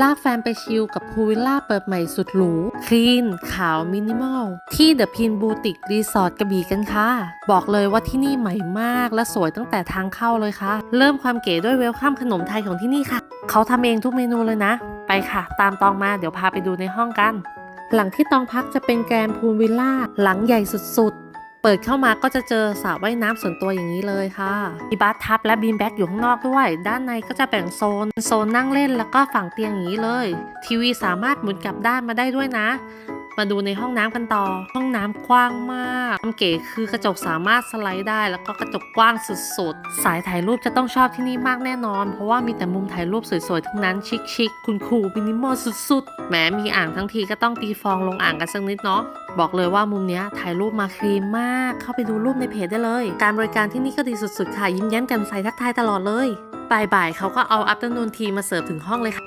ลากแฟนไปชิลกับพูลวิลล่าเปิดใหม่สุดหรู คลีน ขาว มินิมอล ที่เดอะพินบูติกรีสอร์ทกระบี่กันค่ะ บอกเลยว่าที่นี่ใหม่มากและสวยตั้งแต่ทางเข้าเลยค่ะ เริ่มความเก๋ด้วยเวลคัมขนมไทยของที่นี่ค่ะ เขาทำเองทุกเมนูเลยนะ ไปค่ะ ตามตองมาเดี๋ยวพาไปดูในห้องกัน หลังที่ตองพักจะเป็นแกรนพูลวิลล่าหลังใหญ่สุดๆ เปิดเข้ามาก็จะเจอสระว่ายน้ำส่วนตัวอย่างนี้เลยค่ะ มีบาร์ทับและบีมแบ็กอยู่ข้างนอกด้วย ด้านในก็จะแบ่งโซน โซนนั่งเล่นแล้วก็ฝั่งเตียงอย่างนี้เลย ทีวีสามารถหมุนกลับด้านมาได้ด้วยนะ มาดูในห้องน้ำกันต่อ ห้องน้ำกว้างมากความเก๋คือกระจกสามารถสไลด์ได้ แล้วก็กระจกกว้างสุดๆ สายถ่ายรูปจะต้องชอบที่นี่มากแน่นอน เพราะว่ามีแต่มุมถ่ายรูปสวยๆ ทั้งนั้นชิคๆคุณครูมินิมอลสุดๆแหมมีอ่างทั้งทีก็ต้องตีฟองลงอ่างกันสักนิดเนาะ บอกเลยว่ามุมนี้ถ่ายรูปมาคลีนมาก เข้าไปดูรูปในเพจได้เลย การบริการที่นี่ก็ดีสุดๆ ค่ะ ยิ้มแย้มแจ่มใสทักทายตลอดเลยบ่ายๆเขาก็เอาอั t เ r n อร์นูนทีมาเสิร์ฟถึงห้องเลยค่ะ